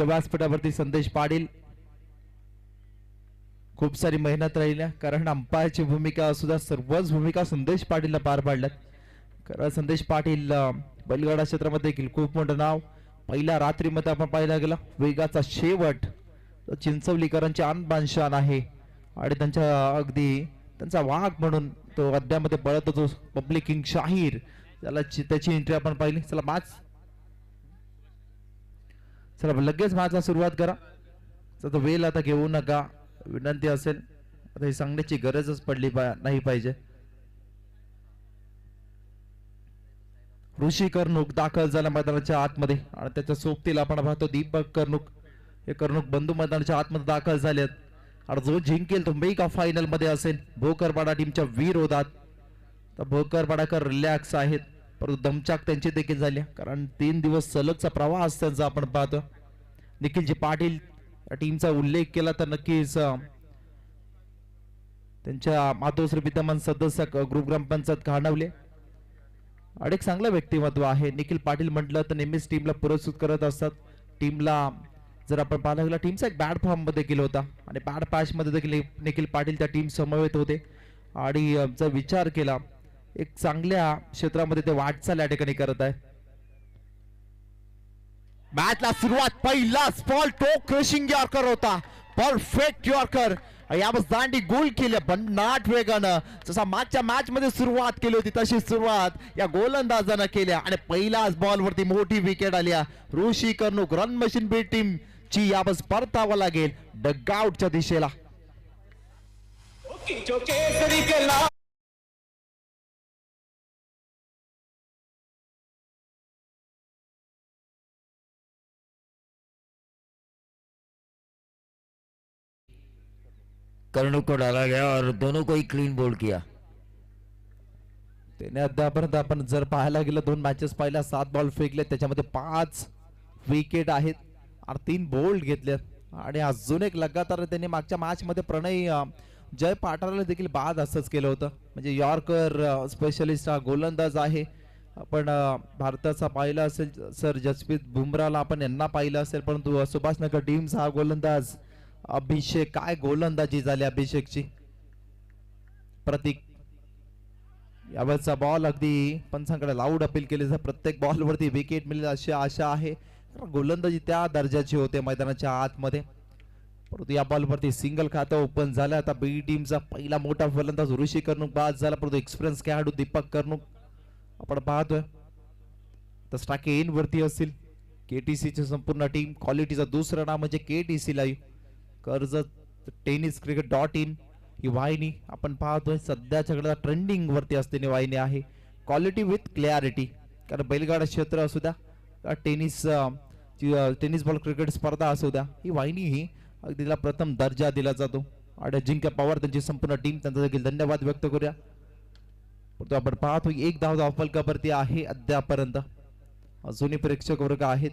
व्यासपीठावरती संदेश पाटील खूप सारी मेहनत राहिल्या कारण अंपायरची भूमिका सुद्धा सर्वच भूमिका संदेश पाटीलला पार पाडल्यात. कारण संदेश पाटील बैलगाडा क्षेत्रामध्ये देखील खूप मोठं नाव. पहिल्या रात्रीमध्ये आपण पाहायला गेला वेगाचा शेवट. चिंचवलीकरांची आणबान शान आहे. आणि त्यांच्या अगदी त्यांचा वाघ म्हणून तो अद्यामध्ये पळत होतो पब्लिक किंग शाहीर. त्याला चि- त्याची एंट्री आपण पाहिली. चला मॅच. चला लगेच माझा सुरुवात करा. तर तो वेळ आता घेऊ नका. विनंती असेल. आता हे सांगण्याची गरजच पडली पा- नाही पाहिजे. ऋषी करणूक दाखल झाला मैदानाच्या आतमध्ये. आणि त्याच्या सोबतीला आपण पाहतो दीपक करणूक. हे करणूक बंधू मैदानाच्या आतमध्ये दाखल झालेत. आणि जो जिंकेल तो मेगा फायनलमध्ये असेल. भोकरपाडा टीमच्या विरोधात. तर भोकरपाडाकर रिलॅक्स आहेत. परंतु दमचाक त्यांची देखील झाली. कारण तीन दिवस सलगचा प्रवास त्यांचा आपण पाहतो. निखिलजी पाटील या टीमचा उल्लेख केला तर नक्कीच त्यांच्या मातोश्री विद्यमान सदस्य ग्रुप ग्रामपंचायत घाणवले आणि एक चांगलं व्यक्तिमत्व आहे. निखिल पाटील म्हटलं तर नेहमीच टीमला पुरस्कृत करत असतात. टीमला जर आपण पाहायला गेला टीमचा एक बॅड फॉर्ममध्ये देखील होता. आणि बॅड पॅशमध्ये देखील निखिल पाटील त्या टीम समवेत होते. आणि जर विचार केला एक चांगल्या क्षेत्रामध्ये ते वाटचाल या ठिकाणी करत आहे. मॅचला सुरुवात पहिलाच बॉल तो क्रशिंग यॉर्कर होता. परफेक्ट यॉर्कर यावेळेस दांडी गोल केले भन्नाट वेगानं. जसा मागच्या मॅच मध्ये सुरुवात केली होती तशी सुरुवात या गोलंदाजानं केल्या आणि पहिल्याच बॉल वरती मोठी विकेट आल्या Rishi Karnuk run machine B team ची यावेळेस परतावं लागेल. डगआउटच्या दिशेला. जो को डाला गया और दोनों को ही क्लीन बोल्ड किया। त्याने अद्यापर्यंत आपण जर पाहायला गेलं दोन मॅचेस पाहिल्या सात बॉल फेकले त्याच्यामध्ये पाच विकेट आहेत आणि तीन बोल्ड घेतलेत. आणि अजून एक लगातार त्यांनी मागच्या मॅच मध्ये प्रणय जय पाठाराला देखील बाद असंच केलं होतं. म्हणजे यॉर्कर स्पेशलिस्ट हा गोलंदाज आहे. आपण भारताचा पाहिला असेल सर जसप्रीत बुमराला आपण यांना पाहिलं असेल परंतु सुभाषनगर टीमचा हा गोलंदाज. अभिषेक काय गोलंदाजी झाली अभिषेकची? प्रतीक. यावेळेचा बॉल अगदी पंचांकडे लाऊड अपील केली. जर प्रत्येक बॉलवरती विकेट मिळेल अशी आशा आहे. गोलंदाजी त्या दर्जाची होते मैदानाच्या आतमध्ये. परंतु या बॉलवरती सिंगल खातं ओपन झालं. आता बी टीमचा पहिला मोठा फलंदाज ऋषी करणूक बाद झाला. परंतु एक्सपिरियन्स खेळाडू दीपक करणूक. आपण पाहतोय. तर स्ट्राक इन वरती असतील केटीसीची संपूर्ण टीम क्वालिटीचा दुसरं नाव म्हणजे KTC live Karjat tennis cricket dot in ही वाहिनी आपण पाहतोय. सध्याच्याकडे ट्रेंडिंग वरती असलेली वाहिनी आहे. क्वालिटी विथ क्लॅरिटी कारण बैलगाडा क्षेत्र असू द्या टेनिस टेनिस बॉल क्रिकेट स्पर्धा असू द्या ही वाहिनी ही अगदी तिला प्रथम दर्जा दिला जातो. आणि अजिंक्य पवार त्यांची संपूर्ण टीम त्यांचा देखील धन्यवाद व्यक्त करूया. परंतु आपण पाहतो एक धाव धावफलकावरती आहे अद्यापर्यंत अजूनही प्रेक्षक वर्ग आहेत.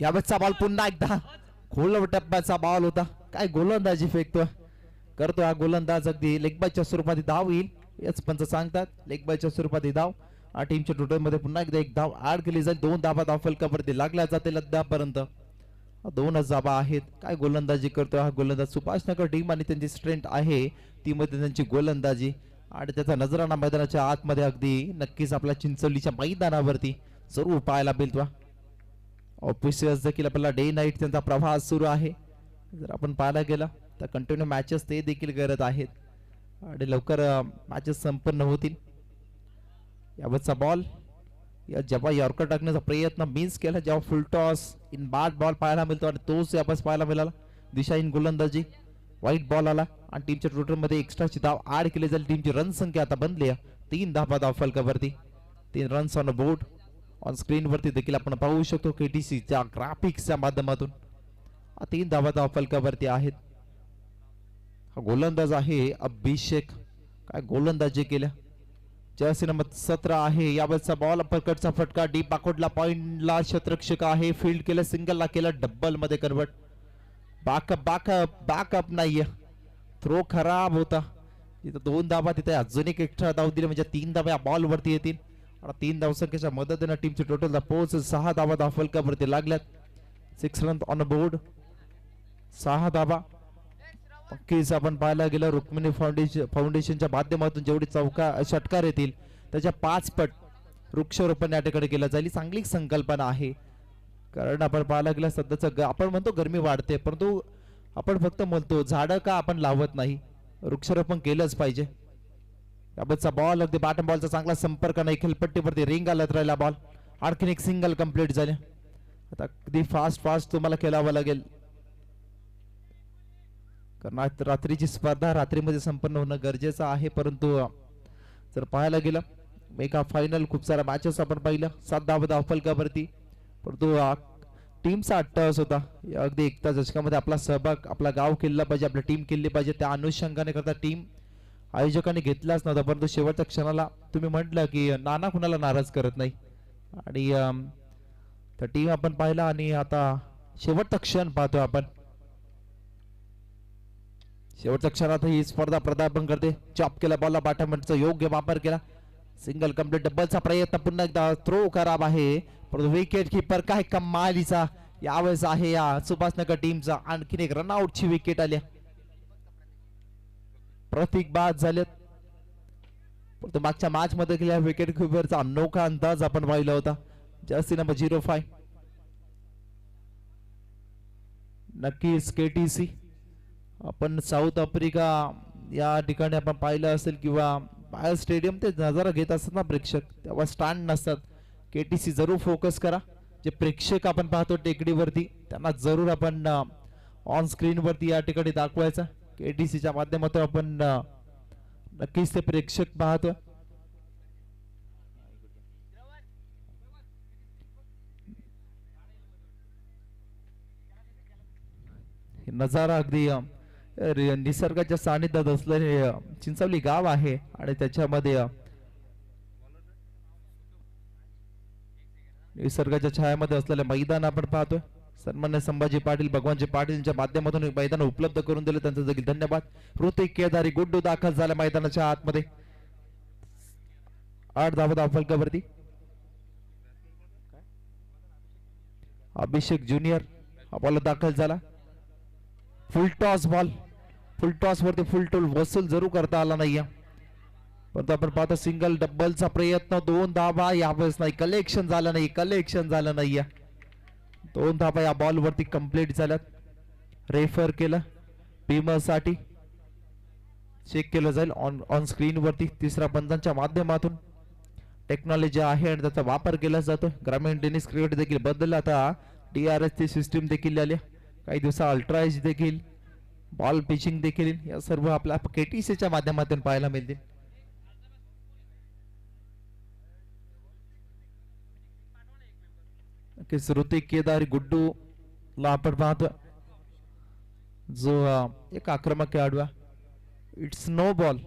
यावेळेसचा बॉल पुन्हा एकदा. खोल टप्प्याचा बॉल होता. काय गोलंदाजी फेकतोय. करतो हा गोलंदाज अगदी. लेगबायच्या स्वरूपात धाव येईल. याच पंच सांगतात. लेगबायच्या स्वरूपात धाव. आणि टीमच्या टोटलमध्ये पुन्हा एकदा एक धाव. ऍड केली जाईल. दोन धाबा धाव फलकावरती लागल्या जातील अद्यापर्यंत दोनच धाबा आहेत. काय गोलंदाजी करतोय हा गोलंदाज. सुभाषनगर टीम आणि त्यांची स्ट्रेंथ आहे. ती मध्ये त्यांची गोलंदाजी. आणि त्याचा नजराणा मैदानाच्या आतमध्ये अगदी नक्कीच आपल्या चिंचवलीच्या मैदानावरती जरूर पाहायला मिळतो ऑफिसियल्स देखील आपल्याला डे नाईट त्यांचा प्रवास सुरू आहे. जर आपण पाहायला गेला तर कंटिन्यू मॅचेस ते देखील करत आहेत. आणि लवकर मॅचेस संपन्न होतील. यावरचा बॉल या जेव्हा यॉर्कर टाकण्याचा प्रयत्न मीन्स केला जेव्हा full toss in bat ball पाहायला मिळतो आणि तोच यापास पाहायला मिळाला. दिशा इन गोलंदाजी. वाईट बॉल आला आणि टीमच्या टोटलमध्ये एक्स्ट्राची धाव आड केली जाईल. टीमची रन संख्या आता बनली आहे. तीन धाबा धाव फलकावरती तीन रन्स ऑन बोर्ड ऑन स्क्रीनवरती देखील आपण पाहू शकतो केटीसीच्या ग्राफिक्सच्या माध्यमातून तीन धावा धाव फलकावरती आहेत. हा गोलंदाज आहे अभिषेक. काय गोलंदाजी केल्या? जर्सी नंबर सतरा आहे. यावेळेचा बॉल अपरकटचा फटका. डी पाकोडला पॉइंटला शतरक्षक आहे. फील्ड केलं सिंगलला केलं डब्बलमध्ये कन्वर्ट बॅकअप बॅकअप बॅकअप नाहीये. थ्रो खराब होता. तिथं दोन धाबा तिथे. अजून एक एक्स्ट्रा धाव दिली. म्हणजे तीन धाबा या बॉल वरती येतील. आणि तीन धावसंख्येच्या मदतीनं टीमची टोटल पोच सहा धावा धाव फलकावरती लागल्यात. सिक्स रन ऑन बोर्ड सहा धावा. नक्कीच आपण पाहायला गेलं रुक्मिणी फाउंडेशन फाउंडेशनच्या माध्यमातून जेवढी चौका षटकार येतील त्याच्या पाच पट वृक्षारोपण या ठिकाणी केलं जाईल. चांगली संकल्पना आहे. कारण आपण पाहायला गेलं सध्याचं ग- आपण म्हणतो गरमी वाढते परंतु आपण फक्त म्हणतो झाडं का आपण लावत नाही? वृक्षारोपण केलंच पाहिजे. याबतचा बॉल अगदी बॅटन बॉलचा चांगला संपर्क नाही खेळपट्टीवरती रिंग आलत राहिला बॉल आणखीन एक सिंगल कंप्लीट झाले आता अगदी फास्ट फास्ट तुम्हाला खेळावं लागेल कारण रात्रीची स्पर्धा रात्रीमध्ये संपन्न होणं गरजेचं आहे परंतु जर पाहायला गेलं एका फायनल खूप साऱ्या मॅचेस आपण पाहिलं सात दहा धाव फलकावरती परंतु टीमचा अट्टहास होता अगदी एकता दशकामध्ये आपला सहभाग आपला गाव केला पाहिजे आपली टीम केली पाहिजे त्या अनुषंगाने करता टीम आयोजकांनी घेतलाच नव्हता परंतु शेवटच्या क्षणाला तुम्ही म्हटलं की नाना कुणाला नाराज करत नाही. आणि तर टीम आपण पाहिला आणि आता शेवटचा क्षण पाहतोय आपण. शेवटच्या क्षणात ही स्पर्धा प्रदार्पण करते. चॉप केला बॉलला बाटामॅनचा योग्य वापर केला. सिंगल कंप्लीट डबलचा प्रयत्न पुन्हा एकदा थ्रो खराब आहे. परंतु विकेट किपर काय कमालीचा यावेळेस आहे या सुभाषनगर टीमचा आणखीन एक रनआउटची विकेट आली प्रतीक बाद झालेत. परंतु मागच्या मॅच मध्ये गेल्या विकेट किपरचा अनोखा अंदाज आपण पाहिला होता. जर्सी नंबर झिरो फाय नक्कीच केटीसी आपण साऊथ आफ्रिका या ठिकाणी आपण पाहिलं असेल किंवा बाहेर स्टेडियम ते नजारा घेत असतात ना प्रेक्षक तेव्हा स्टँड नसतात. के टी सी जरूर फोकस करा. जे प्रेक्षक आपण पाहतो टेकडीवरती त्यांना जरूर आपण ऑन स्क्रीनवरती या ठिकाणी दाखवायचं. केटीसीच्या माध्यमातून आपण नक्कीच ते प्रेक्षक पाहतो. हे नजारा अगदी निसर्गाच्या सानिध्यात असलेले चिंचवली गाव आहे आणि त्याच्यामध्ये निसर्गाच्या छायामध्ये असलेले मैदान आपण पाहतोय. सन्मान्य संभाजी पाटील भगवानजी पाटीलच्या माध्यमातून मैदान उपलब्ध करून दिले. त्यांचा देखील धन्यवाद. ऋतिक केदारी गुड्डू दाखल झाल्या मैदानाच्या आतमध्ये. आठ धावा धाव फलकावरती अभिषेक ज्युनियर हा बॉल दाखल झाला. Full toss ball full toss वरती फुल टोल वसूल जरूर करता आला नाही परंतु आपण पाहतो सिंगल डबलचा प्रयत्न. दोन धाबा यावेळेस नाही. कलेक्शन झालं नाही. कलेक्शन झालं नाहीये. दोन धापा या बॉल वरती कंप्लीट झाल्यात. रेफर केलं. भीमरसाठी चेक केलं जाईल. ऑन ऑन स्क्रीन वरती तिसऱ्या पंचांच्या माध्यमातून. टेक्नॉलॉजी आहे आणि त्याचा वापर केला जातो ग्रामीण टेनिस क्रिकेट देखील बदललं. आता डी आर एस ची सिस्टीम देखील आली काही दिवसा अल्ट्राएज देखील. बॉल पिचिंग देखील. या सर्व आपल्या सीच्या माध्यमातून पाहायला मिळतील. की श्रुती केदार गुड्डू ला आपण पाहतो जो एक आक्रमक खेळाडू आहे। इट्स नो बॉल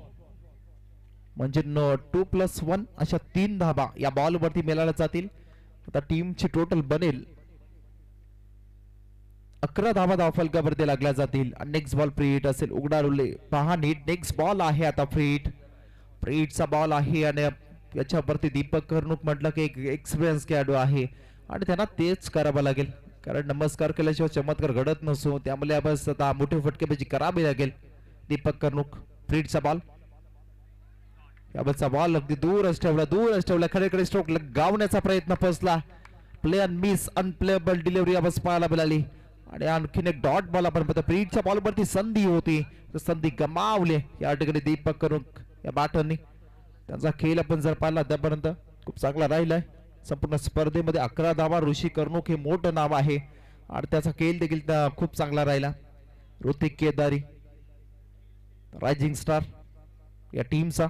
म्हणजे नो टू प्लस वन अशा तीन धाबा या बॉल वरती जातील. आता टीमची टोटल बनेल. अकरा धाबा धाव फलकावरती लागल्या जातील. नेक्स्ट बॉल फ्री हिट असेल. उघडा रुले. पहा नीट नेक्स्ट बॉल आहे आता फ्री हिट फ्री हिटचा बॉल आहे. आणि याच्यावरती दीपक कर्णूक म्हटलं की एक एक्सपिरियन्स खेळाडू आहे. आणि त्यांना तेच करावं लागेल. कारण नमस्कार केल्याशिवाय चमत्कार घडत नसो. त्यामुळे आपण आता मोठे फटकेबाजी करावी लागेल. दीपक करणूक फ्रीडचा बॉल याबतचा बॉल अगदी दूरच ठेवला दूरच ठेवला. खरेकडे स्ट्रोक गावण्याचा प्रयत्न फसला. Play and miss unplayable delivery याबस पाहायला मिळाली. आणि आणखीन एक डॉट बॉल आपण फ्रीडच्या बॉल वरती संधी होती. तर संधी गमावली. या ठिकाणी दीपक करून या बॅटरनी त्यांचा खेळ आपण जर पाहिला आतापर्यंत खूप चांगला राहिलाय. संपूर्ण स्पर्धेमध्ये अकरा धावा ऋषी कर्णूक हे मोठं नाव आहे. आणि त्याचा खेळ देखील खूप चांगला राहिला. ऋतिक केदारी रायझिंग स्टार या टीमचा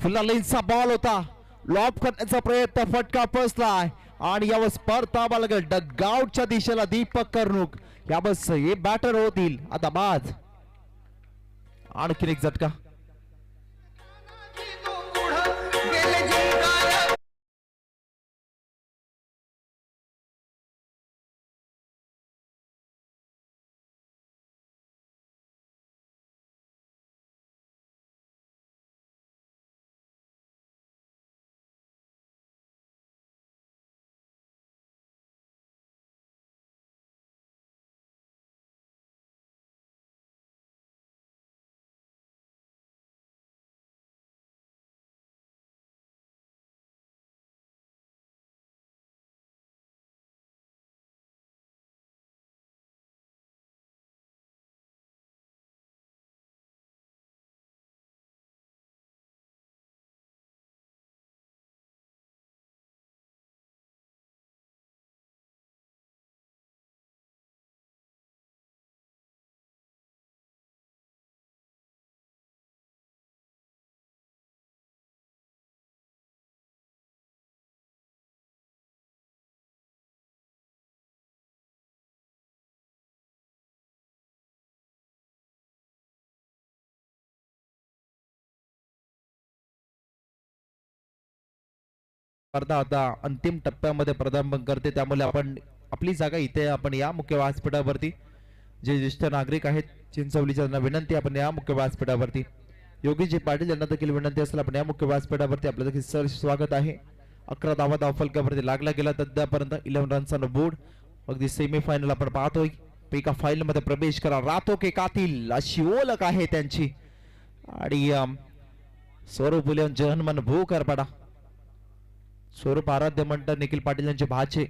फुल्ला लेन्सचा बॉल होता. लॉप करण्याचा प्रयत्न फटका फसलाय आणि यावर स्पर्धा लागेल डगआउटच्या दिशेला दीपक कर्णुक. याबस हे बॅटर होतील. आता बाद. आणखीन एक झटका. स्पर्धा आता अंतिम टप्प्यामध्ये प्रारंभ करते. त्यामुळे आपण आपली जागा इथे आपण या मुख्य व्यासपीठावरती जे ज्येष्ठ नागरिक आहेत चिंचवलीच्या त्यांना विनंती आपण या मुख्य व्यासपीठावरती. योगीजी पाटील यांना देखील विनंती असेल आपण या मुख्य व्यासपीठावरती आपलं देखील सर स्वागत आहे. अकरा धावा धाव फलकावरती लागला गेला तद्यापर्यंत इलेव्हन रनचा बोर्ड अगदी सेमीफायनल आपण पाहतोय. एका फाईलमध्ये प्रवेश करा. रातो के कातील अशी ओळख आहे त्यांची. आणि स्वरूप उलियन जहनमन भू करपाडा स्वरूप आराध्य म्हणतात निखिल पाटील यांचे भाचे.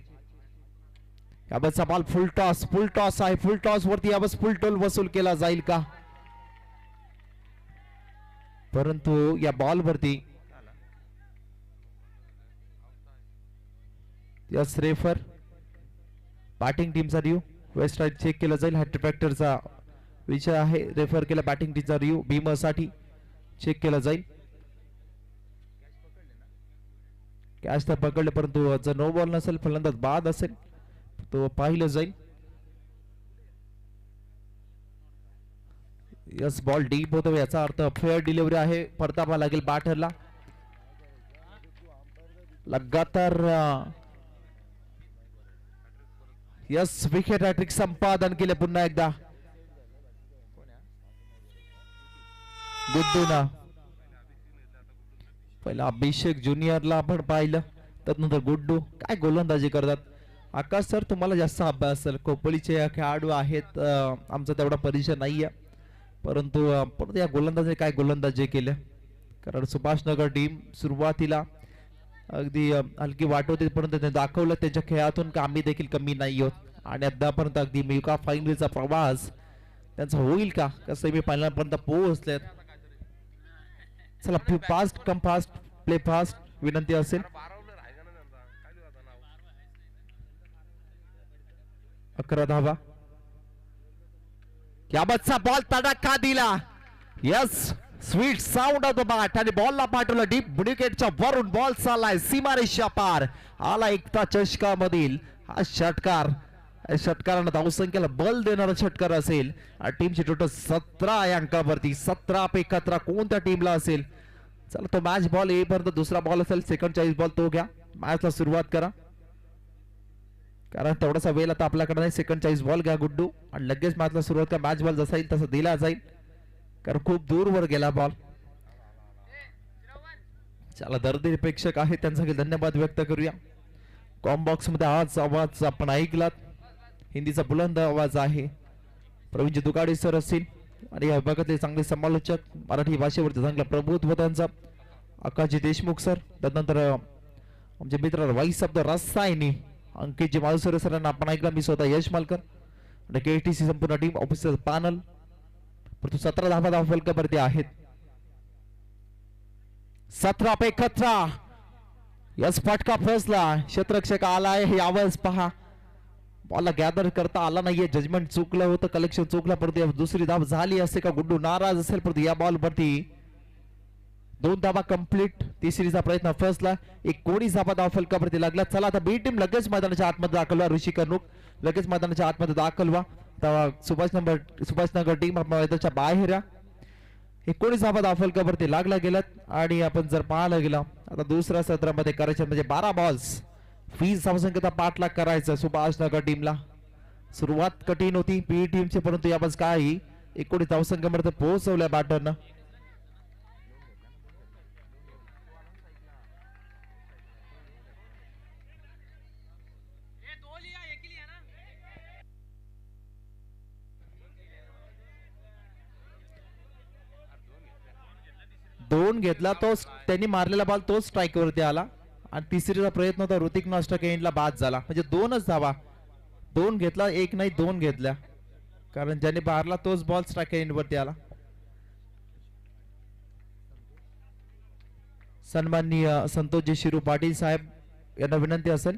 याबतचा ball full toss full toss आहे. फुल टॉस वरती याबत फुल टोल वसूल केला जाईल का? परंतु या बॉल वरती यस रेफर बॅटिंग टीमचा रिव्ह वेस्ट राईट चेक केला जाईल. हॅट विषय आहे. रेफर केला बॅटिंग टीमचा रिव्ह भीमसाठी चेक केला जाईल. कॅच तर पकडले परंतु जर नो बॉल नसेल फलंदाज बाद असेल तो पाहिलं जाईल. यस बॉल डीप होतो याचा अर्थ फेअर डिलिव्हरी आहे. परतावा लागेल बॅटरला लगातार यस विकेट हॅट्रिक संपादन केले पुन्हा एकदा. गुड्डूना पहिला अभिषेक ज्युनियरला आपण पाहिलं त्यानंतर गुड्डू काय गोलंदाजी करतात. आकाश सर तुम्हाला जास्त अभ्यास असेल कोपळीचे खेळाडू आहेत आमचा तेवढा परिचय नाही आहे परंतु परंतु या गोलंदाजी काय गोलंदाजी केलं? कारण सुभाषनगर टीम सुरुवातीला अगदी हलकी वाट होती परंतु त्यांनी दाखवलं त्यांच्या खेळातून का आम्ही देखील कमी नाही आहोत. आणि अद्यापर्यंत अगदी मिका फायनलीचा प्रवास त्यांचा होईल का? का सेमी फायनलपर्यंत पोहोचलेत. चला fast come fast play fast विनंती असेल. अकरा धावा. याबतचा बॉल तडाखा दिला. Yes sweet sound of the bat. आणि बॉलला पाठवलं डीप विकेटच्या वरून. बॉल चाललाय. सीमारेषा पार. आला एकता चषका मधील हा षटकार. या धावसंख्येला बल देणारा षटकार असेल. आणि टीमची टोटल सतरा या अंकावरती. सतरा पे एकत्र कोणत्या टीमला असेल? चला तो मॅच बॉल येईपर्यंत दुसरा बॉल असेल सेकंड चाळीस बॉल तो घ्या. मॅचला सुरुवात करा. कारण तेवढासा वेळ आता आपल्याकडे नाही. सेकंड चाळीस बॉल घ्या गुड्डू. आणि लगेच मॅचला सुरुवात करा. मॅच बॉल जसा येईल तसा दिला जाईल. कारण खूप दूरवर गेला बॉल चला दर्दी प्रेक्षक आहेत. त्यांचा धन्यवाद व्यक्त करूया. कॉम बॉक्समध्ये आज आवाज आपण ऐकलात. हिंदीचा बुलंद आवाज आहे. प्रवीणजी दुगाडे सर असतील. आणि या विभागातले चांगले समालोचक मराठी भाषेवरती चांगल्या प्रभुत्व त्यांचा आकाशजी देशमुख सर त्यानंतर आमचे मित्र वाईस शब्द रसायनी अंकितजी मालुसरे सरांना आपण ऐकला. मी स्वतः यश मालकर. आणि के टी सी संपूर्ण टीम ऑफिसर पॅनल परंतु सतरा धावा धाव फलकावरती आहेत. सतरा पे खतरा यस फटका फसला. क्षेत्रक्षक आलाय. हे आवाज पहा. बॉलला गॅदर करता आला नाहीये जजमेंट चुकलं होतं कलेक्शन चुकलं परंतु दुसरी धाव झाली असते का गुड्डू नाराज असेल परंतु या बॉल वरती दोन धाबा कंप्लीट तिसरीचा प्रयत्न फसला एक कोणी धावा धाव फलकावरती लागला? चला आता बी टीम लगेच मैदानाच्या आतमध्ये दाखलवा ऋषी कर्णूक लगेच मैदानाच्या आतमध्ये दाखलवा तेव्हा सुभाष नंबर सुभाषनगर टीम मैदानाच्या बाहेर एकोणीस धाबा धाव फलकावरती लागला गेल्यात आणि आपण जर पाहायला गेला आता दुसऱ्या सत्रामध्ये करायचं म्हणजे बारा बॉल्स वीस धावसंख्येचा पाठलाग करायचा सुभाषनगर टीमला सुरुवात कठीण होती बी टीमची परंतु याबाज काही एकोणीस धावसंख्येमध्ये पोहोचवल्या बॅटरनं दोन घेतला तो त्यांनी मारलेला बॉल तोच स्ट्राईक वरती आला. आणि तिसरीचा प्रयत्न होता ऋतिक नॉस्टक एंडला बाद झाला. म्हणजे दोनच धावा. दोन घेतला एक नाही दोन घेतल्या. कारण ज्याने बारला तोच बॉल स्ट्राईक एंडवरती आला. सन्माननीय संतोषजी शिरू पाटील साहेब यांना विनंती असेल.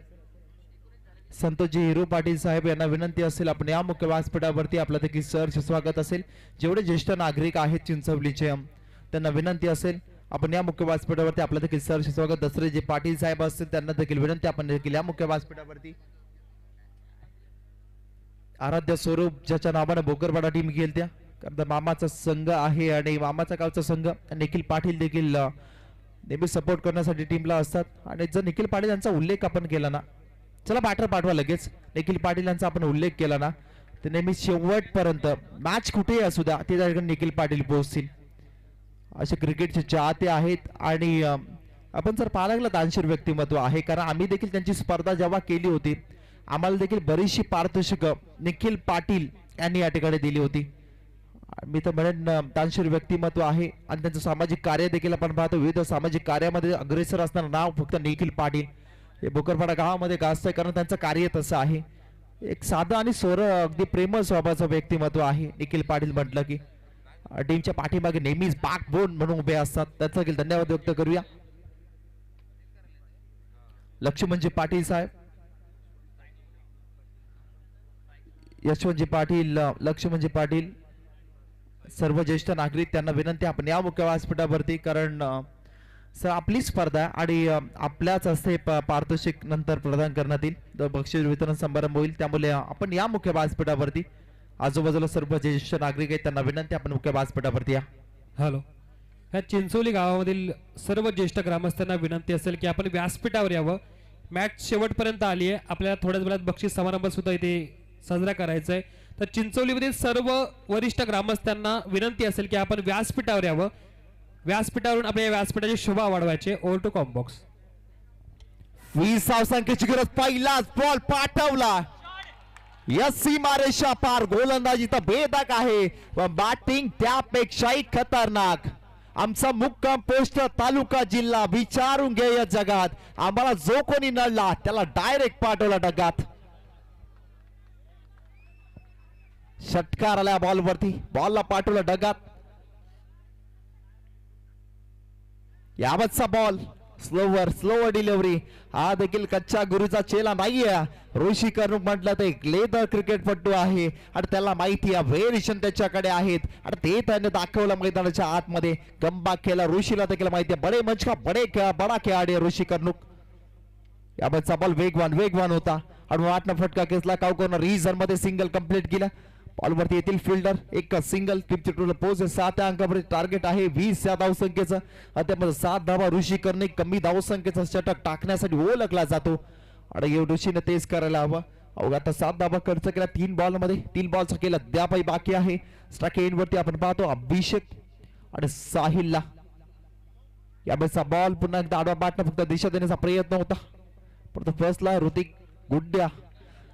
संतोषजी हिरू पाटील साहेब यांना विनंती असेल आपण या मुख्य व्यासपीठावरती आपलं देखील सरचे स्वागत असेल. जेवढे ज्येष्ठ नागरिक आहेत चिंचवलीचे अम, त्यांना विनंती असेल. आपण या मुख्य व्यासपीठावरती आपलं देखील सहर्ष स्वागत. दसरे जे पाटील साहेब असतील त्यांना देखील विनंती आपण देखील या मुख्य व्यासपीठावरती. आराध्य स्वरूप ज्याच्या नावाने भोकरपाडा टीम खेळत्या. कारण त्या मामाचा संघ आहे आणि मामाचा गावचा संघ. निखिल पाटील देखील नेहमी सपोर्ट करण्यासाठी टीमला असतात. आणि जर निखिल पाटील यांचा उल्लेख आपण केला ना चला बॅटर पाठवा लगेच. निखिल पाटील यांचा आपण उल्लेख केला ना तर नेहमी शेवटपर्यंत मॅच कुठेही असू द्या ते त्या ठिकाणी निखिल पाटील पोहोचतील. असे क्रिकेटचे चाहते आहेत आणि आपण जर पाहायला गेलं दानशीर व्यक्तिमत्व आहे. कारण आम्ही देखील त्यांची स्पर्धा जेव्हा केली होती आम्हाला देखील बरीचशी पारितोषिकं निखिल पाटील यांनी या ठिकाणी दिली होती. मी तर म्हणेन दानशीर व्यक्तिमत्व आहे आणि त्यांचं सामाजिक कार्य देखील आपण पाहतो. विविध सामाजिक कार्यामध्ये अग्रेसर असणारं नाव फक्त निखिल पाटील. हे बोकरपाडा गावामध्ये गाजतंय कारण त्यांचं कार्य तसं आहे. एक साधं आणि सोर अगदी प्रेमळ स्वभावाचं व्यक्तिमत्व आहे निखिल पाटील म्हटलं की. टीमच्या पाठीमागे नेहमीच बाक बोन म्हणून उभे असतात. त्याचा देखील धन्यवाद व्यक्त करूया. लक्ष्मणजी पाटील साहेब. यशवंतजी पाटील लक्ष्मणजी पाटील सर्व ज्येष्ठ नागरिक त्यांना विनंती आपण या मुख्य व्यासपीठावरती कारण सर आपली स्पर्धा आहे आणि आपल्याच हस्ते पारितोषिक नंतर प्रदान करण्यात येईल. बक्षीस वितरण समारंभ होईल. त्यामुळे आपण या मुख्य व्यासपीठावरती आजूबाजूला सर्व ज्येष्ठ नागरिक आहेत त्यांना विनंती आपण मुख्य व्यासपीठावरती या. हॅलो. ह्या चिंचोली गावामधील सर्व ज्येष्ठ ग्रामस्थांना विनंती असेल की आपण व्यासपीठावर यावं. मॅच शेवटपर्यंत आली आहे. आपल्याला थोड्याच वेळात बक्षीस समारंभ सुद्धा इथे साजरा करायचा आहे. तर चिंचोलीमधील सर्व वरिष्ठ ग्रामस्थांना विनंती असेल की आपण व्यासपीठावर यावं. व्यासपीठावरून आपल्या या व्यासपीठाची शोभा वाढवायचे. ओव्हर टू कॉम्बॉक्स वीस धावसंख्येची गरज पहिलाच बॉल पाठवला. यस सीमारेषा पार गोलंदाजी तर भेदक आहे. व बॅटिंग त्यापेक्षाही खतरनाक. आमचा मुक्काम पोस्ट तालुका जिल्हा विचारून घे या जगात. आम्हाला जो कोणी नळला त्याला डायरेक्ट पाठवला डगात. षटकार आला बॉलवरती बॉलला पाठवलं डगात. यावतचा बॉल स्लोवर स्लोवर डिलिव्हरी हा देखील कच्च्या गुरुचा चेला नाहीये. ऋषी कर्णुक म्हटलं ते लेदर क्रिकेटपटू आहे. आणि त्याला माहिती आहे व्हेरिएशन त्याच्याकडे आहेत. आणि ते त्याने दाखवलं मैदानाच्या आतमध्ये. गंबा केला ऋषीला देखील माहिती आहे. बडे मंच का बडे खेळ बडा खेळाडी आहे ऋषी कर्णुक यामध्ये बॉल वेगवान वेगवान होता. आणि वाटणं फटका खेचला कावकोनं रिझनमध्ये सिंगल कंप्लीट केला. बॉलवरती येतील फिल्डर. एक सिंगल टिपची टोटल पोच सात अंकापर्यंत टार्गेट आहे. वीस या धावसंख्येचं. त्यामध्ये सात धावा ऋषी करणे कमी धावसंख्येचा षटक टाकण्यासाठी ओळखला जातो. आणि हे ऋषीने तेच करायला हवं. अवघा आता सात धावा खर्च केला तीन बॉलमध्ये. तीन बॉलचा केला द्यापाई बाकी आहे. स्ट्राक एंडवरती आपण पाहतो अभिषेक आणि साहिलला. यावेळेसचा बॉल पुन्हा एकदा आडवा बाटणं फक्त दिशा देण्याचा प्रयत्न होता. परंतु फर्स्टला ऋतिक गुड्ड्या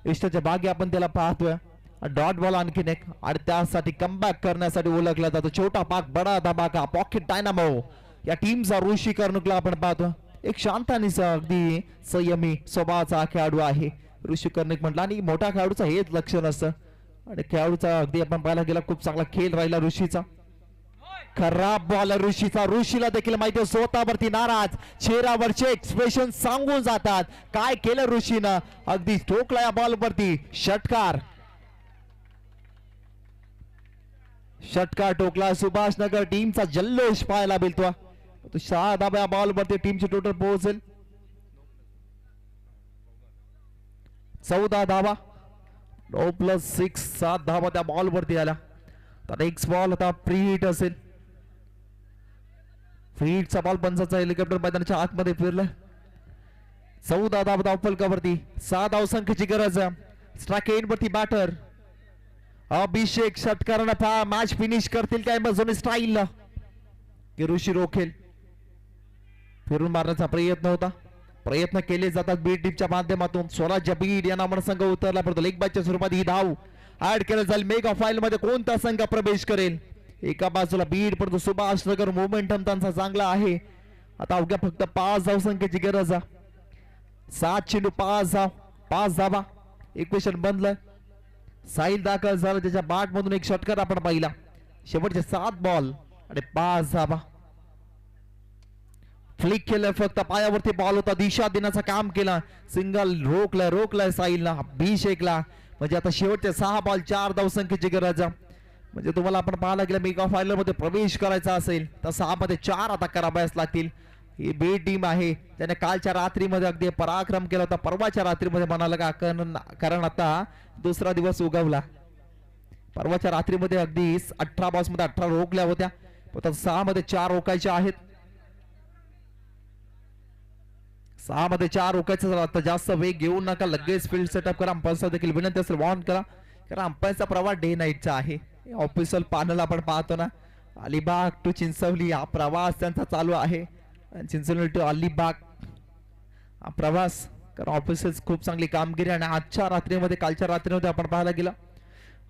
इष्टाच्या बागे आपण त्याला पाहतोय. डॉट बॉल आणखीन एक आणि त्यासाठी कमबॅक करण्यासाठी ओळखला जातो. छोटा पाक बडा धमाका पॉकेट डायनामो या टीमचा ऋषी कर्णुकला आपण पाहतो. एक शांत आणि अगदी संयमी स्वभावाचा खेळाडू आहे. ऋषी कर्णिक म्हटलं आणि मोठ्या खेळाडूचं हेच लक्षण असतं. आणि खेळाडूचा अगदी आपण पाहायला गेला खूप चांगला खेळ राहिला ऋषीचा. खराब बॉल ऋषीचा. ऋषीला देखील माहिती स्वतःवरती नाराज. चेहऱ्यावरचे एक्सप्रेशन सांगून जातात. काय केलं ऋषीनं? अगदी ठोकला या बॉल वरती. षटकार. षटकार टोकला सुभाष नगर टीमचा जल्लोष पाहायला मिळतो तो सहा धाब्या बॉल वरती टीमची टोटल पोहोचेल चौदा धावा. नऊ प्लस सिक्स सात धावा त्या बॉल वरती आल्या. तर नेक्स्ट बॉल आता फ्री हिट असेल. फ्री हिटचा बॉल पंचाचा हेलिकॉप्टर मैदानाच्या आतमध्ये फिरलाय चौदा धाव धाव सहा धाव संख्येची गरज स्ट्राक वरती बॅटर अभिषेक षटकारानं पहा मॅच फिनिश करतील काय मग स्टाईल की ऋषी रोखेल. फिरून मारण्याचा प्रयत्न होता. प्रयत्न केले जातात बी टीमच्या माध्यमातून. स्वराज्य बीड या नावानं संघ उतरला. पडतो एक बॅचच्या स्वरूपात ही धाव ऍड केलं जाईल. मेगा फाईल मध्ये कोणता संघ प्रवेश करेल? एका बाजूला बीड पडतो सुभाष नगर मोमेंटम त्यांचा चांगला आहे. आता अवघ्या फक्त पाच धाव संख्येची गरज आहे. सात चेंडू पाच धाव. पाच धावा. इक्वेशन बनलं साहिल दाखल झाला. त्याच्या बाट मधून एक षटकार आपण पाहिला. शेवटचे सात बॉल आणि पाच धावा. फ्लिक केलं फक्त. पायावरती बॉल होता. दिशा देण्याचं काम केलं. सिंगल रोखलं रोकलाय साहिलला अभिषेकला. म्हणजे आता शेवटचे सहा बॉल चार धावसंख्येची गरज. आहे. म्हणजे तुम्हाला आपण पाहायला गेलं मेगा फायनलमध्ये प्रवेश करायचा असेल तर सहा मध्ये चार आता करावयास लागतील. ही बी टीम आहे. त्याने कालच्या रात्रीमध्ये अगदी पराक्रम केला होता. परवाच्या रात्रीमध्ये म्हणाला का कारण आता दुसरा दिवस उगवला. परवाच्या रात्रीमध्ये अगदी अठरा बॉल्समध्ये अठरा रोखल्या होत्या. आता सहा मध्ये चार रोखायच्या आहेत. सहा मध्ये चार रोखायचं आता जास्त वेग घेऊ नका. लगेच फील्ड सेटअप करा. अंपायरचा देखील विनंती असेल वॉर्न करा. कारण अंपायरचा प्रवास डे नाईटचा आहे. ऑफिशियल पॅनल आपण पाहतो ना. अलिबाग टू चिंचवली हा प्रवास त्यांचा चालू आहे. आणि टू अलिबाग. प्रवास कारण ऑफिसेस खूप चांगली कामगिरी आणि आजच्या रात्रीमध्ये कालच्या रात्रीमध्ये आपण पाहायला गेलं.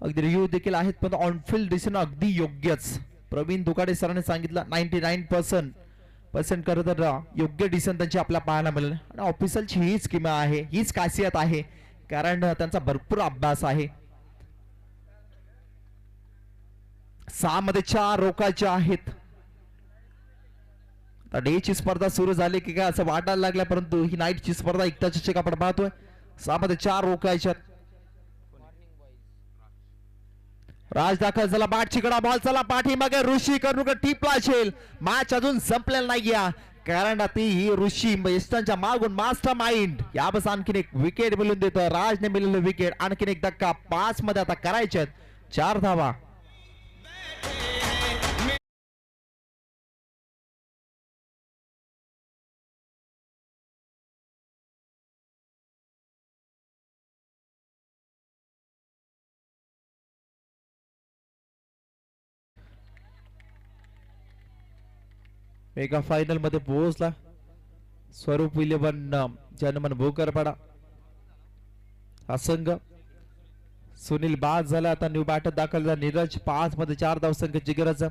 अगदी रिव्ह्यू देखील आहेत पण ऑनफिल्ड डिसिजन अगदी योग्यच. प्रवीण दुकाडे सरांनी सांगितलं नाईन्टी नाईन पर्सेंट पर्सेंट खरं तर योग्य डिसिजन त्यांची आपल्याला पाहायला मिळेल. आणि ऑफिसरची हीच किमा आहे हीच खासियत आहे कारण त्यांचा भरपूर अभ्यास आहे. सहा मध्ये चार रोखायचे आहेत. डेची स्पर्धा सुरू झाली की काय असं वाटायला लागल्या परंतु ही नाईटची स्पर्धा एकता चषक आपण पाहतोय सहामध्ये चार रोखायच्या राज दाखल झाला बाट चिकडा बॉल चला पाठीमागे ऋषी करून टिपला असेल मॅच अजून संपलेला नाहीये. कारण ती ही ऋषी वेस्टर्नच्या मागून मास्टर माइंड याबस आणखीन एक विकेट मिळून देतो. राजने मिळलेलं विकेट आणखीन एक धक्का. पाच मध्ये आता करायचे चार धावा. मेगा फायनलमध्ये पोहोचला. स्वरूप इलेव्हन जनमन भोकरपाडा. हा संघ. सुनील बाद झाला. आता न्यू बॅटर दाखल झाला. नीरज पाच मध्ये चार धाव संघ जिगरचा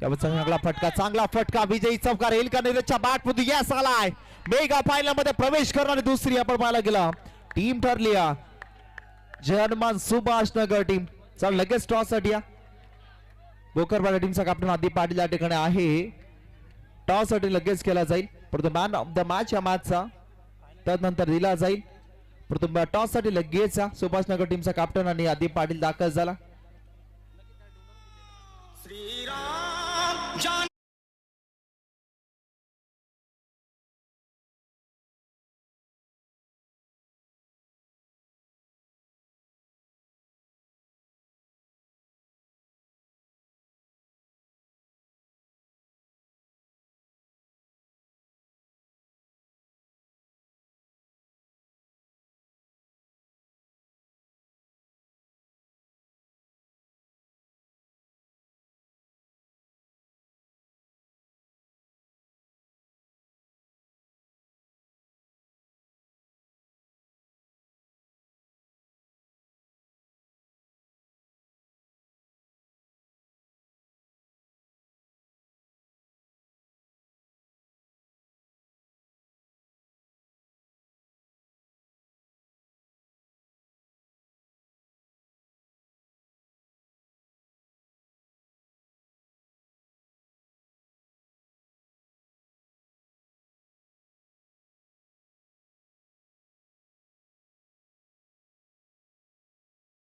चांगला फटका चांगला फटका. विजयी चौकार. येईल का नीरजच्या बॅटमध्ये यस आलाय. मेगा फायनलमध्ये प्रवेश करणारी दुसरी आपण पाहायला गेला. टीम ठरली जनमान सुभाष नगर टीम चल लगेच टॉससाठी या. भोकरवाडा टीमचा कॅप्टन आदि पाटील या ठिकाणी आहे. टॉससाठी लगेच केला जाईल. परंतु मॅन ऑफ द मॅच या मॅचचा त्यानंतर दिला जाईल. परंतु टॉससाठी लगेच सुभाषनगर टीमचा कॅप्टन आणि आदि पाटील दाखल झाला.